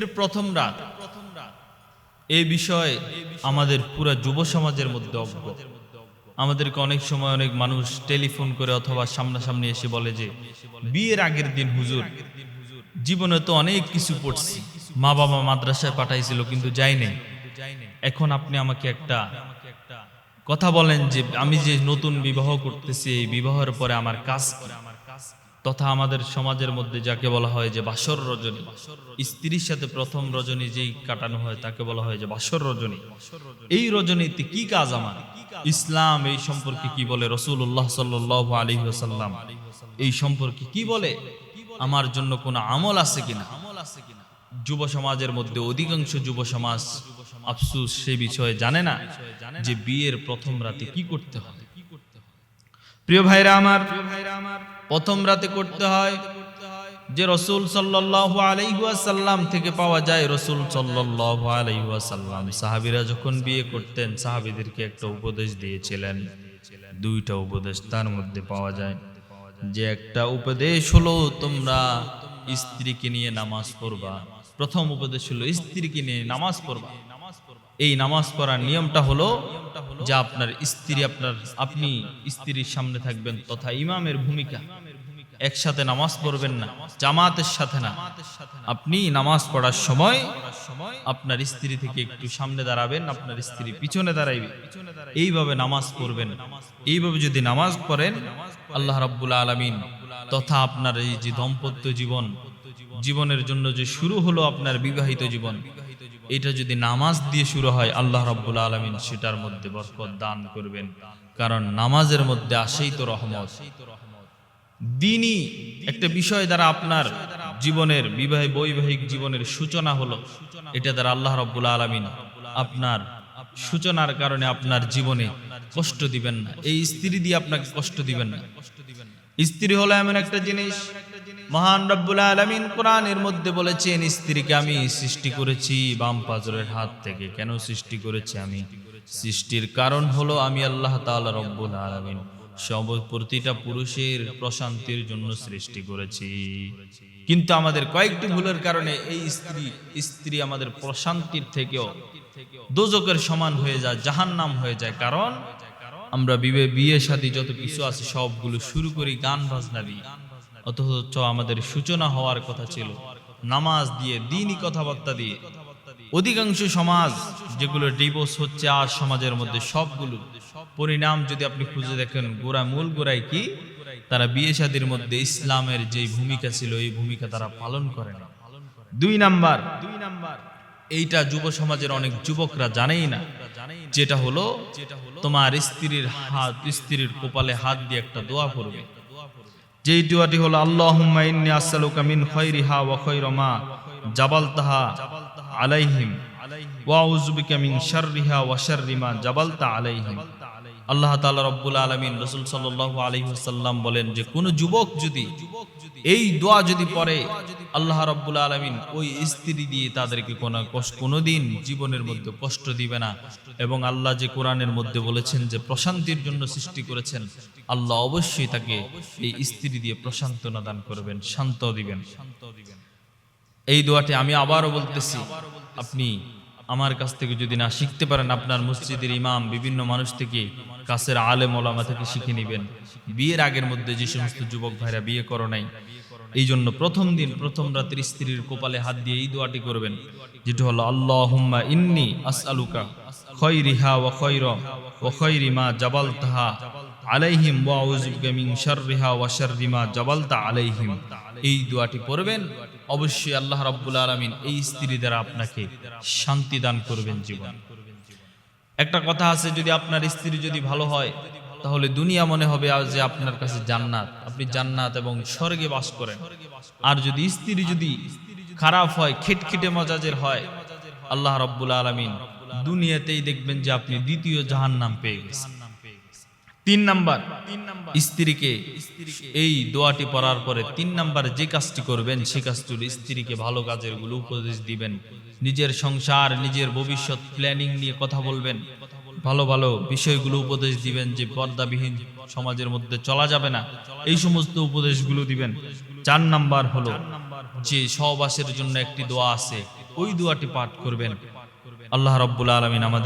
প্রথম রাত। এই বিষয়ে আমাদের পুরো যুব সমাজের মধ্যে অজ্ঞ। আমাদেরকে অনেক সময় অনেক মানুষ টেলিফোন করে অথবা সামনাসামনি এসে বলে যে, বিয়ের আগের দিন হুজুর, জীবনে তো অনেক কিছু পড়ছি। মা বাবা মাদ্রাসায় পাঠাইছিল, কিন্তু যাই নাই। এখন আপনি আমাকে একটা কথা বলেন যে, আমি যে নতুন বিবাহ করতেছি, এই বিবাহের পরে আমার কাজ? তথা আমাদের সমাজের মধ্যে যাকে বলা হয় যে বাসর রজনী। স্ত্রীর সাথে প্রথম রজনী যেই কাটানো হয়, তাকে বলা হয় যে বাসর রজনী। এই রজনীতে কি কাজ আমার? ইসলাম এই সম্পর্কে কি বলে? রসুল্লাহ সাল্লাহ আলী সাল্লাম এই সম্পর্কে কি বলে? আমার জন্য কোনো আমল আছে কিনা? আমল আছে কিনা যুব সমাজের মধ্যে অধিকাংশ যুব সমাজ আফসুস সে বিষয়ে জানে না যে বিয়ের প্রথম রাতে কি করতে হয় প্রিয় ভাইরা আমার, প্রথম রাতে করতে হয় যে রসুল সাল্লাল্লাহু আলাইহি ওয়াসাল্লাম থেকে পাওয়া যায় রসুল সাল্লাল্লাহু আলাইহি ওয়াসাল্লাম। সাহাবীরা যখন বিয়ে করতেন, সাহাবীদেরকে একটা উপদেশ দিয়েছিলেন, দুইটা উপদেশ তার মধ্যে পাওয়া যায়। যে একটা উপদেশ হলো, তোমরা স্ত্রীকে নিয়ে নামাজ পড়বা। প্রথম উপদেশ হলো, স্ত্রীকে নিয়ে নামাজ পড়বা। এই নামাজ পড়ার নিয়মটা হলো যে আপনার স্ত্রী আপনার, আপনি স্ত্রীর সামনে থাকবেন তথা ইমামের ভূমিকা। একসাথে নামাজ পড়বেন না, জামাতের সাথে না। আপনি নামাজ পড়ার সময় আপনার স্ত্রী থেকে একটু সামনে দাঁড়াবেন, আপনার স্ত্রী পিছনে দাঁড়াইবে। এইভাবে নামাজ পড়বেন। এইভাবে যদি নামাজ পড়েন, আল্লাহ রাব্বুল আলামিন তথা আপনার এই যে দম্পত্য জীবন, জীবনের জন্য যে শুরু হলো আপনার বিবাহিত জীবন এটা যদি নামাজ দিয়ে শুরু হয়, আল্লাহ রাব্বুল আলামিন সেটার মধ্যে বরকত দান করবেন। কারণ নামাজের মধ্যে আসেই তো রহমত। দিনই একটা বিষয় দ্বারা আপনার জীবনের বিবাহ বৈবাহিক জীবনের সূচনা হলো, এটা দ্বারা আল্লাহ রাব্বুল আলামিন আপনার সূচনার কারণে আপনার জীবনে কষ্ট দিবেন না। এই স্ত্রী দিয়ে আপনাকে কষ্ট দিবেন না। স্ত্রী হলো এমন একটা জিনিস মহান রব্বুল আলামিন কোরআনের মধ্যে বলেছেন, স্ত্রীকে আমি সৃষ্টি করেছি, বাম পাজরের হাত থেকে। কেন সৃষ্টি করেছি আমি? সৃষ্টির কারণ হলো আমি আল্লাহ তাআলা রব্বুল আলামিন সব প্রতিটা পুরুষের প্রশান্তির জন্য সৃষ্টি করেছি। কিন্তু আমাদের কয়েকটি ভুলের কারণে এই স্ত্রী স্ত্রী আমাদের প্রশান্তির থেকেও দোজকের সমান হয়ে যায় জাহান নাম হয়ে যায়। কারণ আমরা বিবে বিয়ে, শাদী যত কিছু আছে সবগুলো শুরু করি গান বাজনা দিয়ে। অথচ আমাদের সূচনা হওয়ার কথা ছিল। নামাজ দিয়ে, দিনই কথাবার্তা দিয়ে। অধিকাংশ সমাজ, যেগুলো ডিভোর্স হচ্ছে, আর সমাজের মধ্যে সবগুলো, পরিণাম যদি আপনি খুঁজে দেখেন গোড়া মূল গোড়ায় কি? তারা বিয়ে শাদীর মধ্যে ইসলামের যে ভূমিকা ছিল, এই ভূমিকা তারা পালন করে না। দুই নাম্বার দুই নাম্বার এইটা যুব সমাজের অনেক যুবকরা জানেই না, যেটা হলো তোমার স্ত্রীর হাত, স্ত্রীর কপালে হাত দিয়ে একটা দোয়া করবে যেই দোয়াটি হলো, আল্লাহুম্মা ইন্নী আসসালুকা মা জাবালতাহা আলাইহিম ওয়া আল্লাহ আলামিন বলেন যে, কোন যুবক যদি এই দোয়া যদি আল্লাহ আলামিন ওই স্ত্রী দিয়ে তাদেরকে জীবনের মধ্যে কষ্ট দিবে না। এবং আল্লাহ যে কোরআনের মধ্যে বলেছেন যে, প্রশান্তির জন্য সৃষ্টি করেছেন আল্লাহ অবশ্যই তাকে এই স্ত্রী দিয়ে প্রশান্তনা দান করবেন, শান্ত দিবেন। এই দোয়াটি আমি আবারও বলতেছি, আপনি আমার কাছ থেকে যদি না শিখতে পারেন, আপনার মসজিদের ইমাম বিভিন্ন মানুষ থেকে, কাছের আলেম ওলামা থেকে শিখে নেবেন। বিয়ের আগের মধ্যে যে সমস্ত যুবক ভাইরা বিয়ে করো নাই এই জন্য প্রথম দিন, প্রথম রাত্রি স্ত্রীর কপালে হাত দিয়ে এই দোয়াটি করবেন, যেটি হলো, আল্লাহুম্মা ইন্নি আসআলুকা খয়রিহা ওয়া খয়র ওয়া খয়রি মা জাবালতাহা আলাইহিম ওয়া আউযু বিকা মিন শাররিহা ওয়া শাররি মা জাবালতা আলাইহিম। এই দোয়াটি পড়বেন, অবশ্যই আল্লাহ রাব্বুল আলামিন এই স্ত্রী দ্বারা আপনাকে শান্তি দান করবেন জীবন। একটা কথা আছে, যদি আপনার স্ত্রী যদি ভালো হয়, তাহলে দুনিয়া মনে হবে যে আপনার কাছে জান্নাত। আপনি জান্নাত এবং স্বর্গে বাস করেন। আর যদি স্ত্রী যদি খারাপ হয়, খিটখিটে মজাজের হয়, আল্লাহ রাব্বুল আলামিন দুনিয়াতেই দেখবেন যে আপনি দ্বিতীয় জাহান্নাম পেয়ে গেছেন। তিন নাম্বার। স্ত্রীকে এই দোয়াটি পড়ার পরে তিন নাম্বার যে কাজটি করবেন সেই কাজটির স্ত্রীকে ভালো কাজেরগুলো উপদেশ দিবেন। নিজের সংসার নিজের ভবিষ্যৎ প্ল্যানিং নিয়ে কথা বলবেন। ভালো ভালো বিষয়গুলো উপদেশ দিবেন যে পর্দাবিহীন সমাজের মধ্যে চলা যাবে না। এই সমস্ত উপদেশগুলো দিবেন। চার নাম্বার হলো যে সহবাসের জন্য একটি দোয়া আছে। ওই দোয়াটি পাঠ করবেন। আল্লাহ রব্বুল আলমিন আমাদের